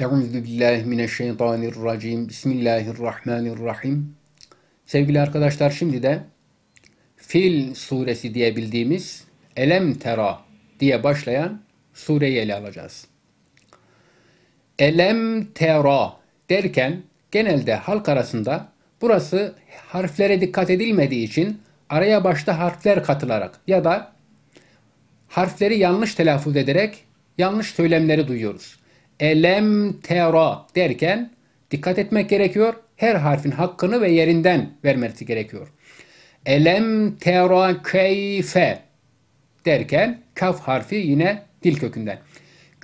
Euzu billahi mineşşeytanirracim. Bismillahirrahmanirrahim. Sevgili arkadaşlar şimdi de Fil suresi diye bildiğimiz Elem Tera diye başlayan sureyi ele alacağız. Elem Tera derken genelde halk arasında burası harflere dikkat edilmediği için araya başta harfler katılarak ya da harfleri yanlış telaffuz ederek yanlış söylemleri duyuyoruz. Elem tera derken dikkat etmek gerekiyor. Her harfin hakkını ve yerinden vermesi gerekiyor. Elem tera keyfe derken kaf harfi yine dil kökünden.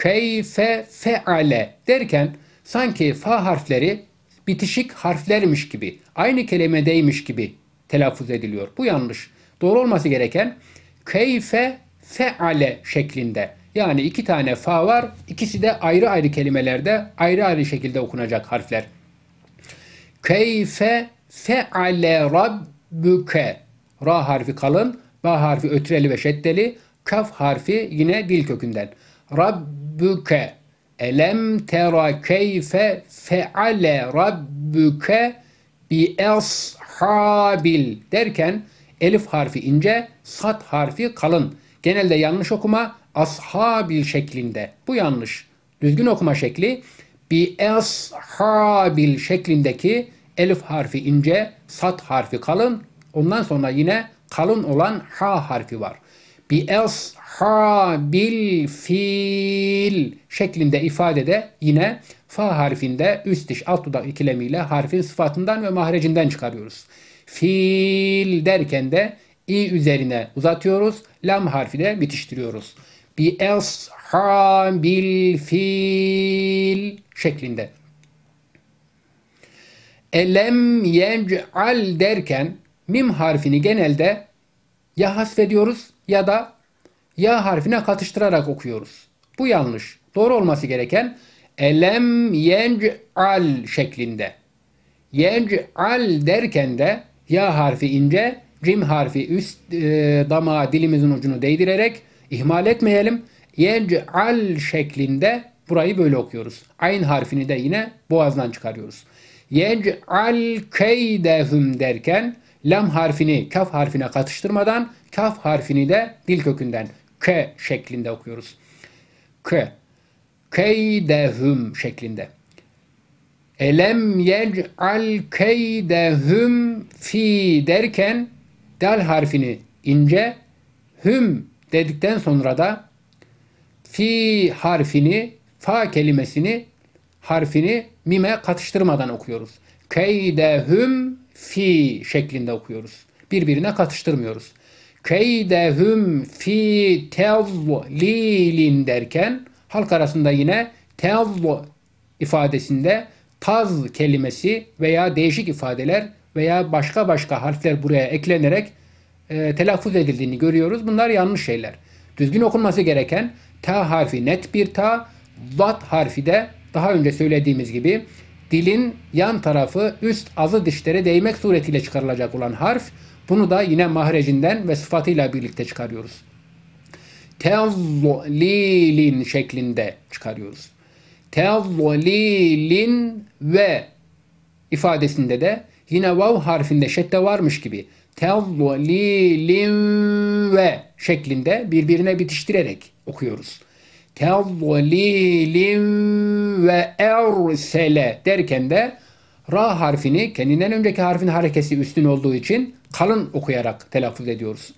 Keyfe feale derken sanki fa harfleri bitişik harflermiş gibi, aynı kelimedeymiş gibi telaffuz ediliyor. Bu yanlış. Doğru olması gereken keyfe feale şeklinde. Yani iki tane fa var. İkisi de ayrı ayrı kelimelerde ayrı ayrı şekilde okunacak harfler. Keyfe feale rabbuke. Ra harfi kalın, ba harfi ötreli ve şeddeli, kaf harfi yine dil kökünden. Rabbuke. Elem tera keyfe feale rabbuke bi ashabil derken elif harfi ince, sat harfi kalın. Genelde yanlış okuma ashabil şeklinde. Bu yanlış. Düzgün okuma şekli bi ashabil şeklindeki elif harfi ince, sat harfi kalın. Ondan sonra yine kalın olan ha harfi var. Bi ashabil fil şeklinde ifadede yine fa harfinde üst diş alt dudak ikilemiyle harfin sıfatından ve mahrecinden çıkarıyoruz. Fil derken de i üzerine uzatıyoruz. Lam harfi de bitiştiriyoruz. Bi ashabil fil şeklinde. Elem yec'al derken mim harfini genelde ya hasfediyoruz ya da ya harfine katıştırarak okuyoruz. Bu yanlış. Doğru olması gereken elem yec'al şeklinde. Yec'al derken de ya harfi ince, cim harfi üst e, damağa dilimizin ucunu değdirerek ihmal etmeyelim. Yec'al şeklinde burayı böyle okuyoruz. Ayn harfini de yine boğazdan çıkarıyoruz. Yec'al keydehum derken lam harfini kaf harfine katıştırmadan kaf harfini de dil kökünden k şeklinde okuyoruz. K. Keydehum şeklinde. Elem yec'al keydehum fi derken dal harfini ince hüm dedikten sonra da fi harfini fa kelimesini harfini mime katıştırmadan okuyoruz. Keydehum fi şeklinde okuyoruz. Birbirine katıştırmıyoruz. Keydehum fi tevlilin derken halk arasında yine tevl ifadesinde taz kelimesi veya değişik ifadeler veya başka başka harfler buraya eklenerek e, telaffuz edildiğini görüyoruz. Bunlar yanlış şeyler. Düzgün okunması gereken ta harfi net bir ta, vat harfi de daha önce söylediğimiz gibi dilin yan tarafı üst azı dişlere değmek suretiyle çıkarılacak olan harf. Bunu da yine mahrecinden ve sıfatıyla birlikte çıkarıyoruz. Tevlilin şeklinde çıkarıyoruz. Tevlilin ve ifadesinde de yine vav harfinde şedde varmış gibi tevlilin ve şeklinde birbirine bitiştirerek okuyoruz. Tevlilin ve ersele derken de ra harfini kendinden önceki harfin harekesi üstün olduğu için kalın okuyarak telaffuz ediyoruz.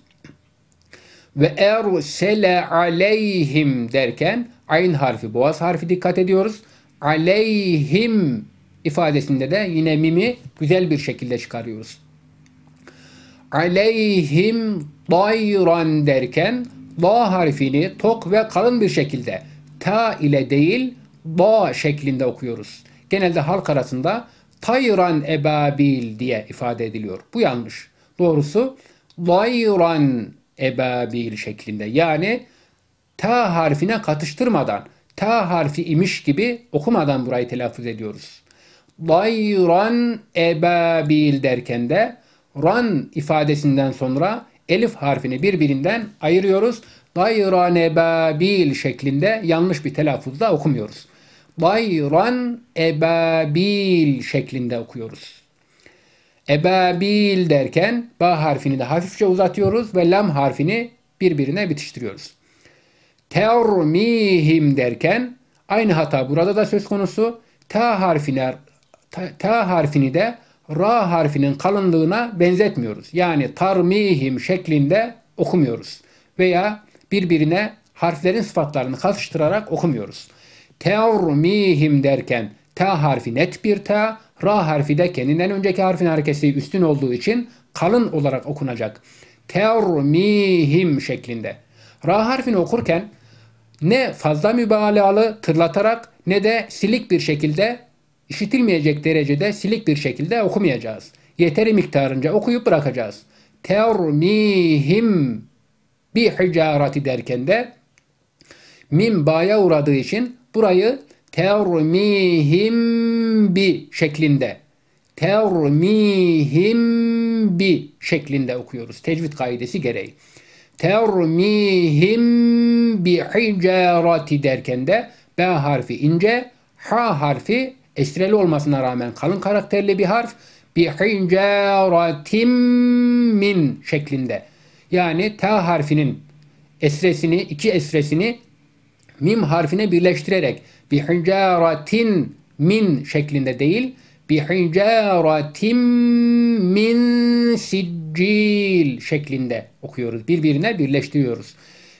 Ve ersele aleyhim derken ayn harfi boğaz harfi dikkat ediyoruz. Aleyhim ifadesinde de yine mimi güzel bir şekilde çıkarıyoruz. Aleyhim dayran derken da harfini tok ve kalın bir şekilde ta ile değil da şeklinde okuyoruz. Genelde halk arasında tayran ebabil diye ifade ediliyor. Bu yanlış. Doğrusu dayran ebabil şeklinde. Yani ta harfine katıştırmadan ta harfi imiş gibi okumadan burayı telaffuz ediyoruz. Dayran ebabil derken de ran ifadesinden sonra elif harfini birbirinden ayırıyoruz. Dayran ebabil şeklinde yanlış bir telaffuzda okumuyoruz. Dayran ebabil şeklinde okuyoruz. Ebabil derken ba harfini de hafifçe uzatıyoruz ve lam harfini birbirine bitiştiriyoruz. Termihim derken aynı hata burada da söz konusu. Ta harfine ta, ta harfini de ra harfinin kalınlığına benzetmiyoruz. Yani tarmihim şeklinde okumuyoruz. Veya birbirine harflerin sıfatlarını katıştırarak okumuyoruz. Teormihim derken ta harfi net bir ta, ra harfi de kendinden önceki harfin harekesi üstün olduğu için kalın olarak okunacak. Teormihim şeklinde. Ra harfini okurken ne fazla mübalağalı tırlatarak ne de silik bir şekilde işitilmeyecek derecede silik bir şekilde okumayacağız. Yeteri miktarınca okuyup bırakacağız. Termihim bi hicarati derken de mim ba'ya uğradığı için burayı termihim bi şeklinde termihim bi şeklinde okuyoruz. Tecvid kaidesi gereği. Termihim bi hicarati derken de B harfi ince, H harfi esreli olmasına rağmen kalın karakterli bir harf. Bi hicaratim min şeklinde. Yani T harfinin esresini, iki esresini mim harfine birleştirerek bi hicaratin min şeklinde değil, bi hicaratim min siccil şeklinde okuyoruz. Birbirine birleştiriyoruz.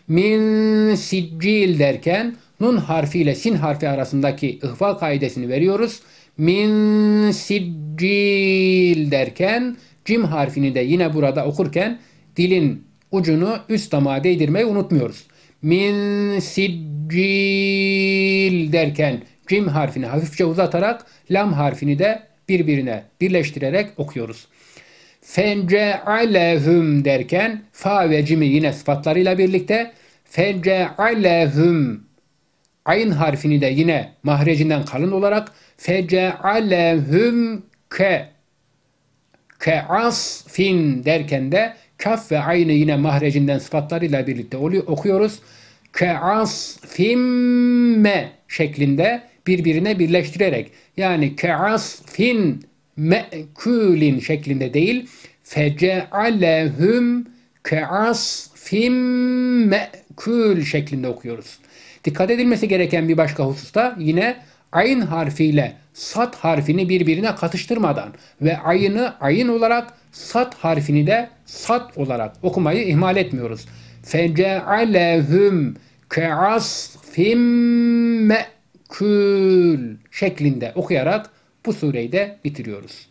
Min siccil derken nun harfi ile sin harfi arasındaki ihfa kaidesini veriyoruz. Min siccil derken cim harfini de yine burada okurken dilin ucunu üst damağa değdirmeyi unutmuyoruz. Min siccil derken cim harfini hafifçe uzatarak lam harfini de birbirine birleştirerek okuyoruz. Fence'alehum derken fa ve cimi yine sıfatlarıyla birlikte fence'alehum ayn harfini de yine mahrecinden kalın olarak fece'alehum ke ke asfin derken de kaf ve aynı yine mahrecinden sıfatlarıyla birlikte oluyor, okuyoruz. Ke asfimme şeklinde birbirine birleştirerek yani ke asfin me'kulin şeklinde değil fece'alehum ke asfim me'kul şeklinde okuyoruz. Dikkat edilmesi gereken bir başka hususta yine ayn harfiyle sat harfini birbirine katıştırmadan ve ayını ayın olarak sat harfini de sat olarak okumayı ihmal etmiyoruz. Fece'alehum ke'asfim me'kul şeklinde okuyarak bu sureyi de bitiriyoruz.